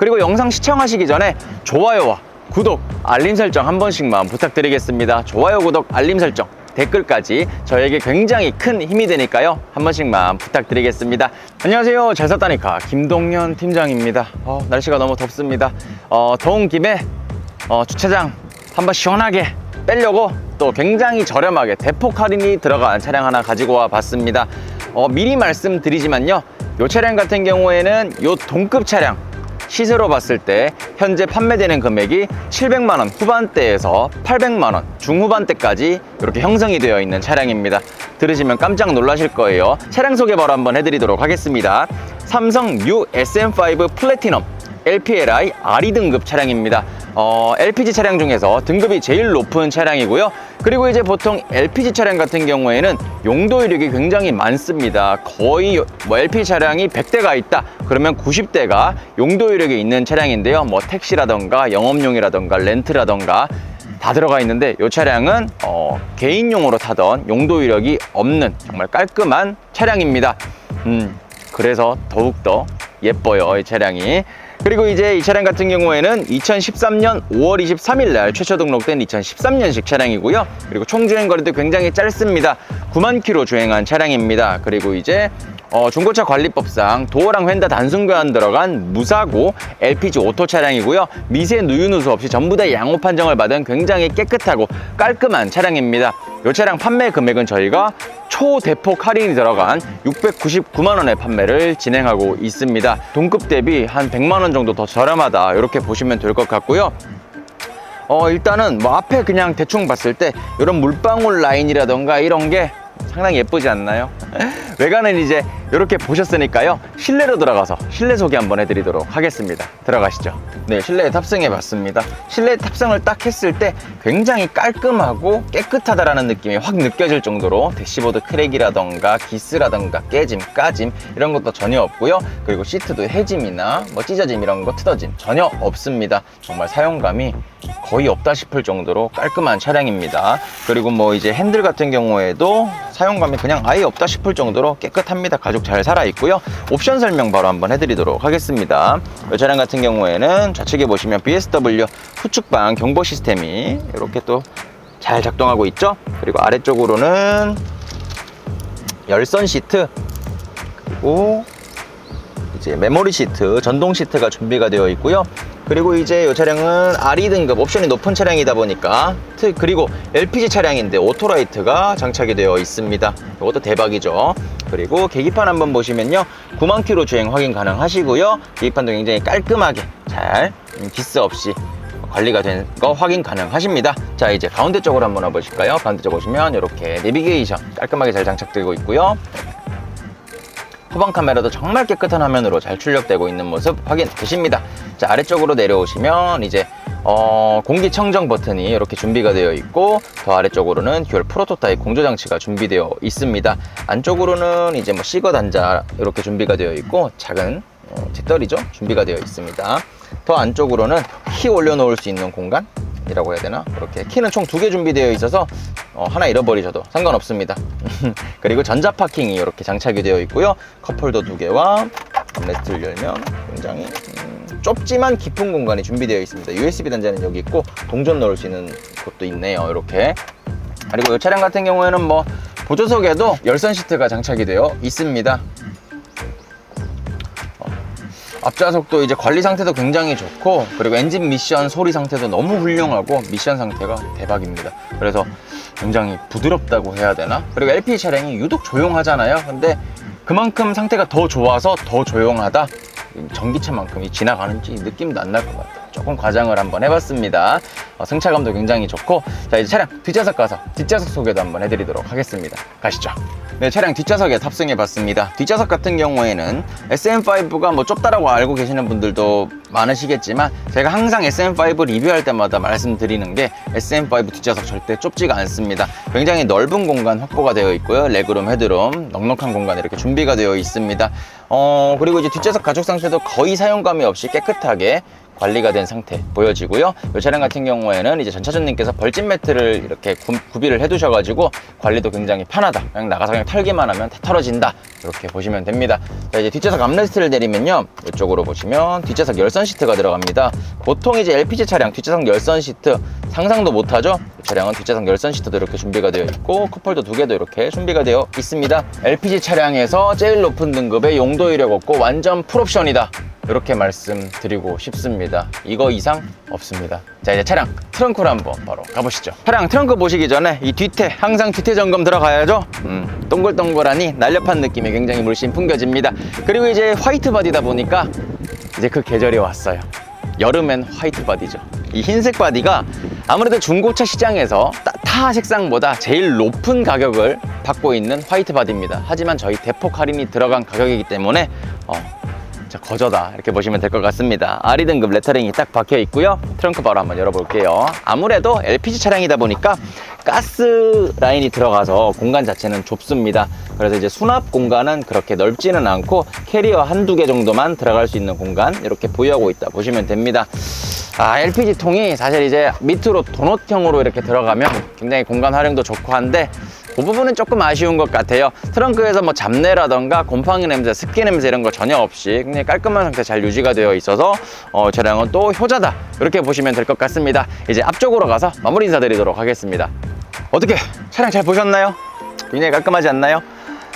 그리고 영상 시청하시기 전에 좋아요와 구독, 알림 설정 한 번씩만 부탁드리겠습니다. 좋아요, 구독, 알림 설정, 댓글까지 저에게 굉장히 큰 힘이 되니까요. 한 번씩만 부탁드리겠습니다. 안녕하세요. 잘 샀다니까 김동현 팀장입니다. 어, 날씨가 너무 덥습니다. 어, 더운 김에 어, 주차장 한번 시원하게 빼려고 또 굉장히 저렴하게 대폭 할인이 들어간 차량 하나 가지고 와 봤습니다. 어, 미리 말씀드리지만요. 이 차량 같은 경우에는 이 동급 차량 시세로 봤을 때 현재 판매되는 금액이 700만 원 후반대에서 800만 원 중후반대까지 이렇게 형성이 되어 있는 차량입니다. 들으시면 깜짝 놀라실 거예요. 차량 소개 바로 한번 해드리도록 하겠습니다. 삼성 U SM5 플래티넘 LPLI RE 등급 차량입니다. 어, LPG 차량 중에서 등급이 제일 높은 차량이고요. 그리고 이제 보통 LPG 차량 같은 경우에는 용도 이력이 굉장히 많습니다. 거의 뭐 LPG 차량이 100대가 있다. 그러면 90대가 용도 이력이 있는 차량인데요. 뭐 택시라던가 영업용이라던가 렌트라던가 다 들어가 있는데 이 차량은 어, 개인용으로 타던 용도 이력이 없는 정말 깔끔한 차량입니다. 음, 그래서 더욱더 예뻐요, 이 차량이. 그리고 이제 이 차량 같은 경우에는 2013년 5월 23일 날 최초 등록된 2013년식 차량이고요. 그리고 총 주행 거리도 굉장히 짧습니다. 9만 킬로 주행한 차량입니다. 그리고 이제 어, 중고차 관리법상 도어랑 휀다 단순 교환 들어간 무사고 LPG 오토 차량이고요. 미세 누유 누수 없이 전부 다 양호 판정을 받은 굉장히 깨끗하고 깔끔한 차량입니다. 이 차량 판매 금액은 저희가 초대폭 할인이 들어간 699만 원의 판매를 진행하고 있습니다. 동급 대비 한 100만 원 정도 더 저렴하다 이렇게 보시면 될 것 같고요. 어 일단은 뭐 앞에 그냥 대충 봤을 때 이런 물방울 라인이라던가 이런 게 상당히 예쁘지 않나요? 외관은 이제 이렇게 보셨으니까요. 실내로 들어가서 실내 소개 한번 해드리도록 하겠습니다. 들어가시죠. 네 실내에 탑승해 봤습니다. 실내 탑승을 딱 했을 때 굉장히 깔끔하고 깨끗하다라는 느낌이 확 느껴질 정도로 대시보드 크랙이라던가 기스라던가 깨짐 까짐 이런 것도 전혀 없고요. 그리고 시트도 해짐이나 뭐 찢어짐 이런 거 트어짐 전혀 없습니다. 정말 사용감이 거의 없다 싶을 정도로 깔끔한 차량입니다. 그리고 뭐 이제 핸들 같은 경우에도 사용감이 그냥 아예 없다 싶을 정도로 깨끗합니다. 가 죽잘 살아있고요 옵션 설명 바로 한번 해드리도록 하겠습니다 이 차량 같은 경우에는 좌측에 보시면 BSW 후측방 경보 시스템이 이렇게 또 잘 작동하고 있죠 그리고 아래쪽으로는 열선 시트 그리고 이제 메모리 시트, 전동 시트가 준비가 되어 있고요. 그리고 이제 이 차량은 RE 등급 옵션이 높은 차량이다 보니까 트- 그리고 LPG 차량인데 오토라이트가 장착이 되어 있습니다. 이것도 대박이죠. 그리고 계기판 한번 보시면요. 9만 킬로 주행 확인 가능하시고요. 계기판도 굉장히 깔끔하게 잘 음, 기스 없이 관리가 된 거 확인 가능하십니다. 자 이제 가운데 쪽으로 한번 와보실까요? 가운데 쪽 보시면 이렇게 내비게이션 깔끔하게 잘 장착되고 있고요. 후방 카메라도 정말 깨끗한 화면으로 잘 출력되고 있는 모습 확인 되십니다. 자, 아래쪽으로 내려오시면 이제 어, 공기청정 버튼이 이렇게 준비가 되어 있고 더 아래쪽으로는 듀얼 프로토타입 공조 장치가 준비되어 있습니다. 안쪽으로는 이제 뭐 시거 단자 이렇게 준비가 되어 있고 작은 어, 뒷덜이죠 준비가 되어 있습니다. 더 안쪽으로는 키 올려놓을 수 있는 공간 이라고 해야 되나? 이렇게 키는 총 두 개 준비되어 있어서 어, 하나 잃어버리셔도 상관없습니다. 그리고 전자 파킹이 이렇게 장착이 되어 있고요. 컵홀더 두 개와 암레스트를 열면 굉장히 음, 좁지만 깊은 공간이 준비되어 있습니다. USB 단자는 여기 있고 동전 넣을 수 있는 곳도 있네요. 이렇게 그리고 이 차량 같은 경우에는 뭐 보조석에도 열선 시트가 장착이 되어 있습니다. 앞좌석도 이제 관리 상태도 굉장히 좋고 그리고 엔진 미션 소리 상태도 너무 훌륭하고 미션 상태가 대박입니다. 그래서 굉장히 부드럽다고 해야 되나? 그리고 LP 차량이 유독 조용하잖아요. 근데 그만큼 상태가 더 좋아서 더 조용하다. 전기차만큼 이 지나가는지 느낌도 안 날 것 같아요. 조금 과장을 한번 해봤습니다. 어, 승차감도 굉장히 좋고 자 이제 차량 뒷좌석 가서 뒷좌석 소개도 한번 해드리도록 하겠습니다. 가시죠. 네, 차량 뒷좌석에 탑승해봤습니다. 뒷좌석 같은 경우에는 SM5가 뭐 좁다라고 알고 계시는 분들도 많으시겠지만 제가 항상 SM5 리뷰할 때마다 말씀드리는 게 SM5 뒷좌석 절대 좁지가 않습니다. 굉장히 넓은 공간 확보가 되어 있고요. 레그룸, 헤드룸, 넉넉한 공간 이렇게 준비가 되어 있습니다. 어, 그리고 이제 뒷좌석 가죽 상태도 거의 사용감이 없이 깨끗하게 관리가 된 상태 보여지고요. 이 차량 같은 경우에는 이제 전차주님께서 벌집 매트를 이렇게 구, 구비를 해두셔가지고 관리도 굉장히 편하다. 그냥 나가서 그냥 털기만 하면 다 털어진다. 이렇게 보시면 됩니다. 자, 이제 뒷좌석 암레스트를 내리면요. 이쪽으로 보시면 뒷좌석 열선 시트가 들어갑니다. 보통 이제 LPG 차량 뒷좌석 열선 시트 상상도 못하죠? 이 차량은 뒷좌석 열선 시트도 이렇게 준비가 되어 있고 컵홀더 두 개도 이렇게 준비가 되어 있습니다. LPG 차량에서 제일 높은 등급의 용도 이력 없고 완전 풀옵션이다. 이렇게 말씀드리고 싶습니다. 이거 이상 없습니다. 자 이제 차량 트렁크로 한번 바로 가보시죠. 차량 트렁크 보시기 전에 이 뒤태 항상 뒤태 점검 들어가야죠. 음, 동글동글하니 날렵한 느낌이 굉장히 물씬 풍겨집니다. 그리고 이제 화이트 바디다 보니까 이제 그 계절이 왔어요. 여름엔 화이트 바디죠. 이 흰색 바디가 아무래도 중고차 시장에서 따- 타 색상보다 제일 높은 가격을 받고 있는 화이트 바디입니다. 하지만 저희 대폭 할인이 들어간 가격이기 때문에 어, 자, 거저다 이렇게 보시면 될 것 같습니다. 아리 등급 레터링이 딱 박혀 있고요. 트렁크 바로 한번 열어볼게요. 아무래도 LPG 차량이다 보니까 가스 라인이 들어가서 공간 자체는 좁습니다. 그래서 이제 수납 공간은 그렇게 넓지는 않고 캐리어 한두 개 정도만 들어갈 수 있는 공간 이렇게 보유하고 있다 보시면 됩니다. 아, LPG 통이 사실 이제 밑으로 도넛형으로 이렇게 들어가면 굉장히 공간 활용도 좋고 한데 그 부분은 조금 아쉬운 것 같아요. 트렁크에서 뭐 잡내라던가 곰팡이 냄새, 습기 냄새 이런 거 전혀 없이 굉장히 깔끔한 상태 잘 유지가 되어 있어서 어, 차량은 또 효자다 이렇게 보시면 될 것 같습니다. 이제 앞쪽으로 가서 마무리 인사드리도록 하겠습니다. 어떻게 차량 잘 보셨나요? 굉장히 깔끔하지 않나요?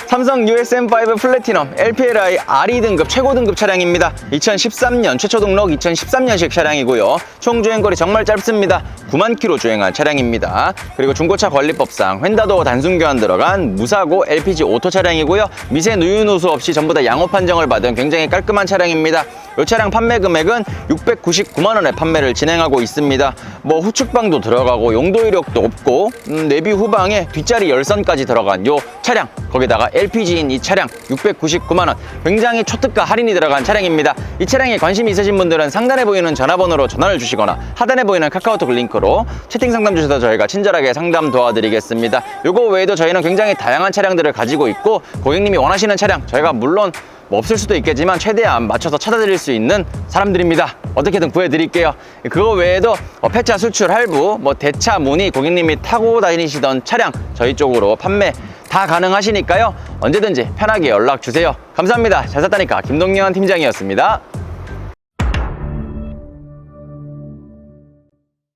삼성 USM5 플래티넘 LPLI RE 등급 최고 등급 차량입니다. 2013년 최초 등록 2013년식 차량이고요. 총 주행거리 정말 짧습니다. 9만 킬로 주행한 차량입니다. 그리고 중고차 관리법상 휀다도어 단순 교환 들어간 무사고 LPG 오토 차량이고요. 미세 누유 누수 없이 전부 다 양호 판정을 받은 굉장히 깔끔한 차량입니다. 이 차량 판매 금액은 699만 원에 판매를 진행하고 있습니다. 뭐 후측방도 들어가고 용도 이력도 없고 음, 내비 후방에 뒷자리 열선까지 들어간 요 차량 거기다가 LPG인 이 차량 699만 원 굉장히 초특가 할인이 들어간 차량입니다. 이 차량에 관심 있으신 분들은 상단에 보이는 전화번호로 전화를 주시거나 하단에 보이는 카카오톡 링크로 채팅 상담 주셔서 저희가 친절하게 상담 도와드리겠습니다. 요거 외에도 저희는 굉장히 다양한 차량들을 가지고 있고 고객님이 원하시는 차량 저희가 물론 뭐 없을 수도 있겠지만 최대한 맞춰서 찾아드릴 수 있는 사람들입니다. 어떻게든 구해드릴게요. 그거 외에도 어, 폐차 수출 할부, 뭐 대차 문의 고객님이 타고 다니시던 차량 저희 쪽으로 판매 다 가능하시니까요. 언제든지 편하게 연락 주세요. 감사합니다. 잘 샀다니까 김동현 팀장이었습니다.